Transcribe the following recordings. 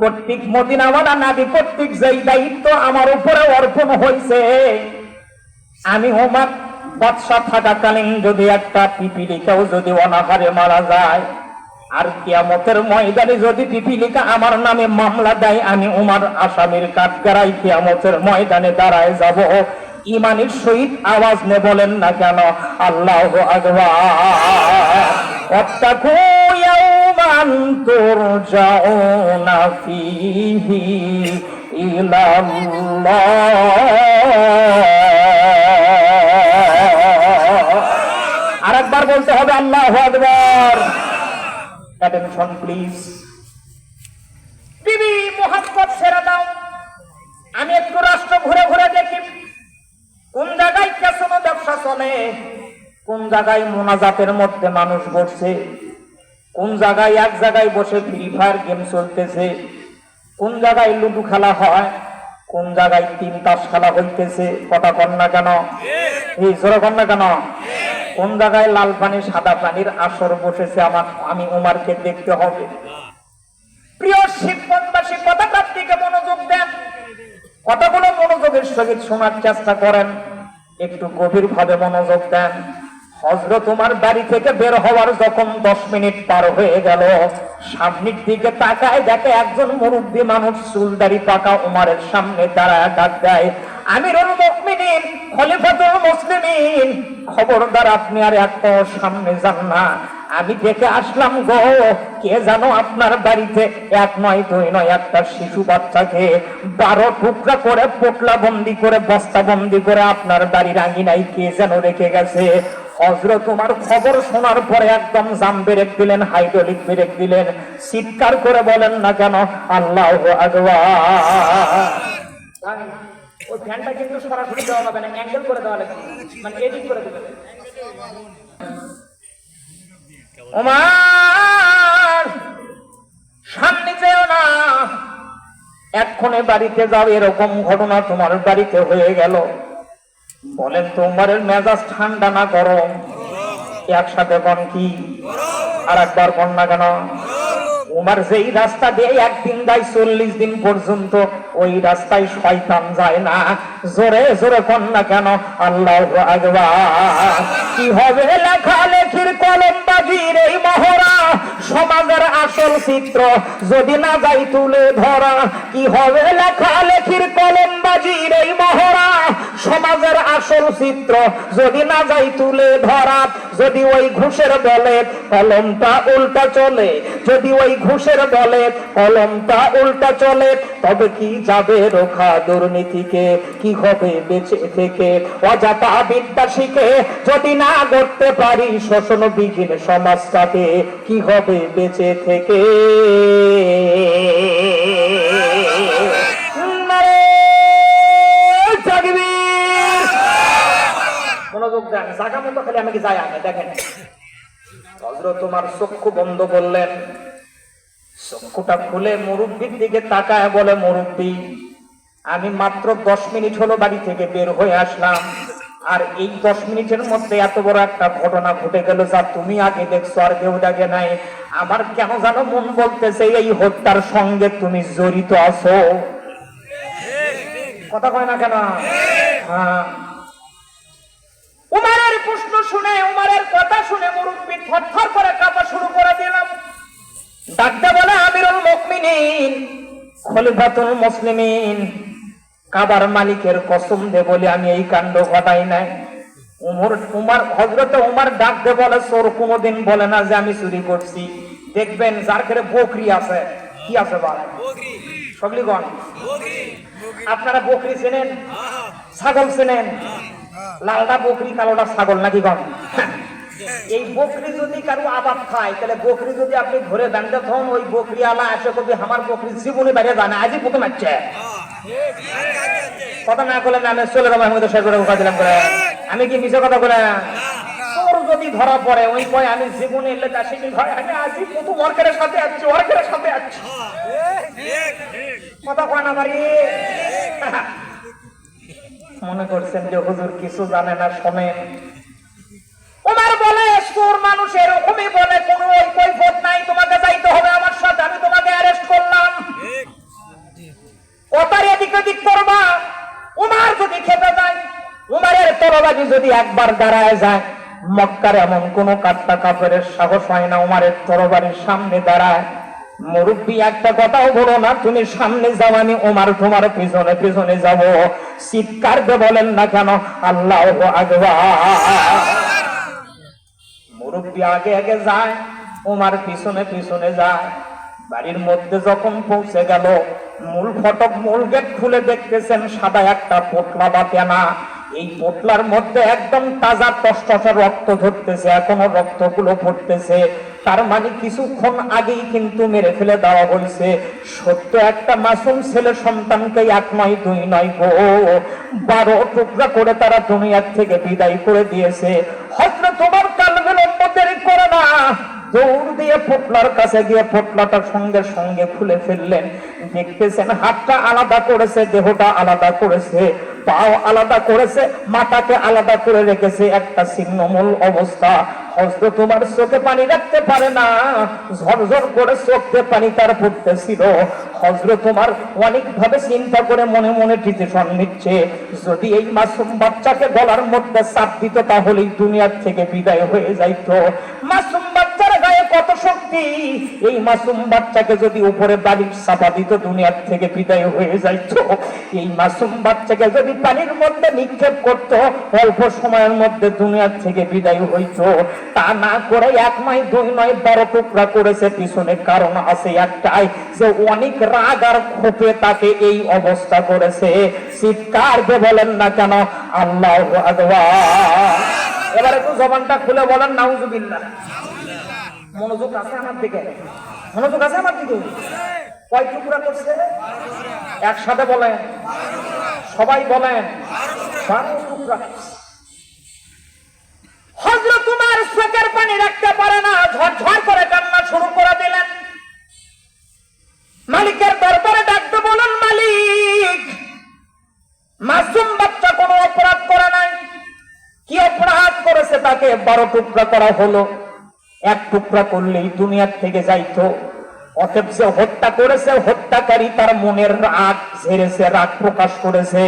কর্তৃক মদিনাওয়ালা নাবি কর্তৃক যেই দায়িত্ব আমার উপরে অর্পণ হয়েছে আমি ওমার বাদশা থাকাকালীন যদি একটা পিপিলিকাও যদি অনাহারে মারা যায়, আর কিয়ামতের ময়দানে যদি পিপিলিকা আমার নামে মামলা দেয়, আমি উমার আসামির কাঠগাড়াই কিয়ামতের ময়দানে দাঁড়ায় যাব। ইমানের সহিত আওয়াজ নে বলেন না কেন? আল্লাহ আগবা আকবার অত্যাকু ইয়াউমান তুরজাউনা ফীহি ইলাল্লাহ। আরেকবার বলতে হবে আল্লাহ আকবার। অ্যাটেনশন প্লিজ বিবি মোহাম্মদ ছেড়ে দাও। আমি একটু রাষ্ট্র ঘুরে ঘুরে দেখি। কোন জায়গায় কেসনো ব্যবসা চলে? কোন জায়গায় মোনাজাতের মধ্যে মানুষ বসছে কোন জায়গায় এক জায়গায় বসে ফ্রি ফায়ার গেম চলতেছে? কোন জায়গায় লুডু খেলা হয়? কোন জায়গায় তিন তাস খেলা হইতেছে? কটা কন্যা কেন? এই জোরে কন্যা কেন? কোন জায়গায় লাল পানি, সাদা পানির আসর বসেছে আমার, আমি উমারকে দেখতে হবে। প্রিয় শিববাসী কথাটার দিকে মনোযোগ দেন। কথাগুলো মনোযোগের সহিত শোনার চেষ্টা করেন? একটু গভীর ভাবে মনোযোগ দেন। হজরত তোমার বাড়ি থেকে বের হওয়ার যখন দশ মিনিট পার হয়ে গেল, সামনের দিকে তাকায় দেখে একজন মানুষ চুলদারি পাকা উমারের সামনে ডাক দেয়, আমিরুল মুমিনিন, খলিফাতুল মুসলিমিন। খবরদার, আপনি আর সামনে যান না। আমি দেখে আসলাম গো, কে জানো আপনার বাড়িতে? এক নয়, দুই নয়, একটা শিশু বাচ্চাকে বারো টুকরা করে পোটলা বন্দি করে বস্তা বন্দি করে আপনার বাড়ির আঙিনায় কে যেন রেখে গেছে? খবর শোনার পরে একদম জাম দিলেন, হাইড্রোলিক দিলেন। চিৎকার করে বলেন না কেন? আল্লাহ ওই না মানে সামনে না। এক্ষণে বাড়িতে যাও, এরকম ঘটনা তোমার বাড়িতে হয়ে গেল। বলেন তোমার মেজাজ ঠান্ডা না গরম? একসাথে কন কি? আর একবার কন না কেন? উমার যেই রাস্তা দিয়ে একদিন যায়, চল্লিশ দিন পর্যন্ত ওই রাস্তায় শয়তান যায় না। জোরে জোরে কন না কেন? আল্লাহ আগবা কি হবে লেখা লেখির কলম বাজির এই মহড়া? সমাজের আসল চিত্র যদি না যাই তুলে ধরা। কি হবে লেখা লেখির কলম বাজির এই মহড়া? সমাজের আসল চিত্র যদি না যাই তুলে ধরা, যদি ওই ঘুষের বলে কলমটা উল্টা চলে, যদি ওই ঘুষের বলে কলমটা উল্টা চলে, তবে কি যাবে রোখা দুর্নীতিকে? কি হবে বেঁচে থেকে? অজাতা বিদ্যা শিখে যদি না করতে পারি শোষণ বিহীন সমাজটাকে, কি হবে বেঁচে থেকে? জায়গা মতো খালি আমাকে দেখেন হজরত তোমার চক্ষু বন্ধ করলেন। চক্ষুটা খুলে মুরব্বীর দিকে তাকায় বলে, মুরব্বী, আমি মাত্র দশ মিনিট হলো বাড়ি থেকে বের হয়ে আসলাম। আর এই দশ মিনিটের মধ্যে এত বড় একটা ঘটনা ঘটে গেল যা তুমি আগে দেখছ, আর কেউ দেখে নাই। আমার কেন জানো মন বলতেছে, এই হত্যার সঙ্গে তুমি জড়িত আছো? কথা কয় না কেন? হ্যাঁ। প্রশ্ন শুনে উমারের কথা শুনে মুরব্বী থরথর করে কাঁপা শুরু করে দিলাম। ডাকতে বলে আমিরুল মুমিনিন খলিফাতুল মুসলিমিন কাবার মালিকের কসম দে বলে আমি এই কাণ্ড ঘটাই নাই। উমর উমার হজরতে উমার ডাকতে বলে চোর কোনোদিন বলে না যে আমি চুরি করছি? দেখবেন যার ঘরে বকরি আছে। কি আছে বল সগলিগণ। আপনারা বকরি চেনেন? ছাগল চেনেন? লালটা বকরি কালোটা ছাগল নাকি গম? এই বকরি যদি কারও আবাদ খায়, তাহলে বকরি যদি আপনি ধরে বেঁধে থন ওই বকরি আলা এসে কবি, আমার বকরি জীবনে বাইরে জানে আজই প্রথম আসছে। কথা না চলে যাব আমি তো শেষ করে কথা দিলাম করে। আমি কি মিশে কথা বলে তোর যদি ধরা পড়ে, ওই কয়, আমি জীবনে এলে কি হয়? আমি আজই প্রথম ওয়ার্কারের সাথে আসছি ওয়ার্কারের সাথে আসছি। কথা কয় না, বাড়ি? মনে করছেন যে হুজুর কিছু জানে না শোনেন ওমার বলে সুর মানুষ এরকমই বলে কোন ওই কৈফত নাই তোমাকে যাইতে হবে আমার সাথে আমি তোমাকে অ্যারেস্ট করলাম। কথার এদিক ওদিক করবা। উমার যদি খেতে যায় উমারের তরবাজি যদি একবার দাঁড়ায় যায় মক্কার এমন কোন কাট্টা কাপড়ের সাহস হয় না উমারের তরবারির সামনে দাঁড়ায়। মুরব্বী, একটা কথাও বলো না, তুমি সামনে যাও আমি উমার তোমার পিছনে পিছনে যাব। চিৎকার বলেন না কেন? আল্লাহ আগবা মুরব্বী আগে আগে যায়, উমার পিছনে পিছনে যায়। বাড়ির মধ্যে যখন পৌঁছে গেল, মূল ফটক, মূল গেট খুলে দেখতেছেন সাদা একটা পোটলা বা পেনা এই পোটলার মধ্যে একদম তাজা টসটসে রক্ত ধরতেছে এখনও রক্তগুলো পড়তেছে। তার মানে কিছুক্ষণ আগেই কিন্তু মেরে ফেলে দেওয়া হয়েছে। সত্য একটা মাসুম ছেলে সন্তানকে এক নয়, দুই নয় গো। বারো টুকরা করে তারা দুনিয়ার থেকে বিদায় করে দিয়েছে। হয়তো তোমার কাল বিলম্ব করে না দৌড় দিয়ে পোটলার কাছে গিয়ে পোটলাটা সঙ্গে সঙ্গে খুলে ফেললেন। দেখতেছেন হাতটা আলাদা করেছে, দেহটা আলাদা করেছে, পাও আলাদা করেছে, মাথাকে আলাদা করে রেখেছে। একটা ছিন্নমূল অবস্থা। হয়তো তোমার চোখে পানি রাখতে পারে না। ঝরঝর করে চোখে পানি তার পড়তেছিল হজরত তোমার অনেক ভাবে চিন্তা করে মনে মনে ডিসিশন নিচ্ছে যদি এই মাসুম বাচ্চাকে গলার মধ্যে চাপ দিত, তাহলেই দুনিয়ার থেকে বিদায় হয়ে যাইতো। মাসুম শক্তি এই মাসুম বাচ্চাকে যদি উপরে বালির চাপা দিত, দুনিয়ার থেকে বিদায় হয়ে যাইতো। এই মাসুম বাচ্চাকে যদি পানির মধ্যে নিক্ষেপ করত, অল্প সময়ের মধ্যে দুনিয়ার থেকে বিদায় হইতো। তা না করে এক নয়, দুই নয়, বারো টুকরা করেছে। পিছনে কারণ আছে একটাই, যে অনেক রাগ আর ক্ষোভে তাকে এই অবস্থা করেছে। চিৎকার দিয়ে বলেন না কেন, আল্লাহ এবার একটু জবানটা খুলে বলেন, নাউজুবিল্লাহ। মনোযোগ আছে আমার দিকে? মনোযোগ আছে আমার দিকে? কয় টুকরা করছে? একসাথে বলেন। সবাই বলেন। বারো টুকরা হজরত তোমার চোখের পানি রাখতে পারে না, ঝরঝর করে কান্না শুরু করে দিলেন। মালিকের দরবারে ডাকতে বলেন, মালিক, মাসুম বাচ্চা কোনো অপরাধ করে নাই? কি অপরাধ করেছে তাকে? বারো টুকরা করা হলো। এক টুকরা করলেই দুনিয়ার থেকে যাইতো। অতএব যে হত্যা করেছে, হত্যাকারী তার মনের রাগ ঝেড়েছে, রাগ প্রকাশ করেছে।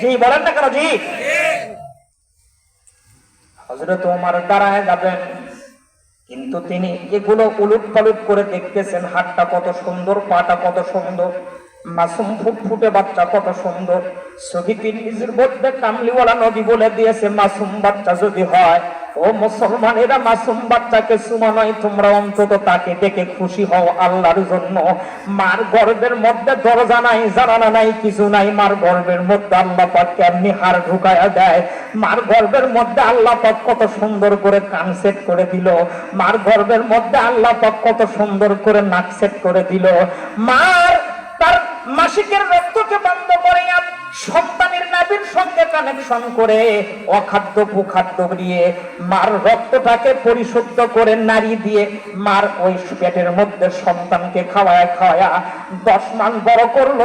জি, বলেন না কেন জি? হজরত ওমর দাঁড়ায় যাবেন, কিন্তু তিনি এগুলো উলুট পালুট করে দেখতেছেন, হাতটা কত সুন্দর, পাটা কত সুন্দর, মাসুম ফুটফুটে বাচ্চা কত সুন্দর। সহিতির নিজের মধ্যে কামলিওয়ালা নবী বলে দিয়েছে, মাসুম বাচ্চা যদি হয় ও মুসলমানেরা মাসুম বাচ্চাকে সুমা নয়, তোমরা অন্তত তাকে দেখে খুশি হও আল্লাহর জন্য। মার গর্বের মধ্যে দরজা নাই জানানা নাই, কিছু নাই, মার গর্বের মধ্যে আল্লাহ পাক কেমনি হার ঢুকায়া দেয়। মার গর্বের মধ্যে আল্লাহ পাক কত সুন্দর করে কান সেট করে দিল। মার গর্বের মধ্যে আল্লাহ পাক কত সুন্দর করে নাক সেট করে দিল। মার তার মাসিকের রক্তকে সঙ্গে কানেকশন করে অখাদ্য কুখাদ্য দিয়ে মার রক্তটাকে পরিশুদ্ধ করে নারী দিয়ে মার ওই পেটের মধ্যে সন্তানকে খাওয়ায় খাওয়া দশ মান বড় করল।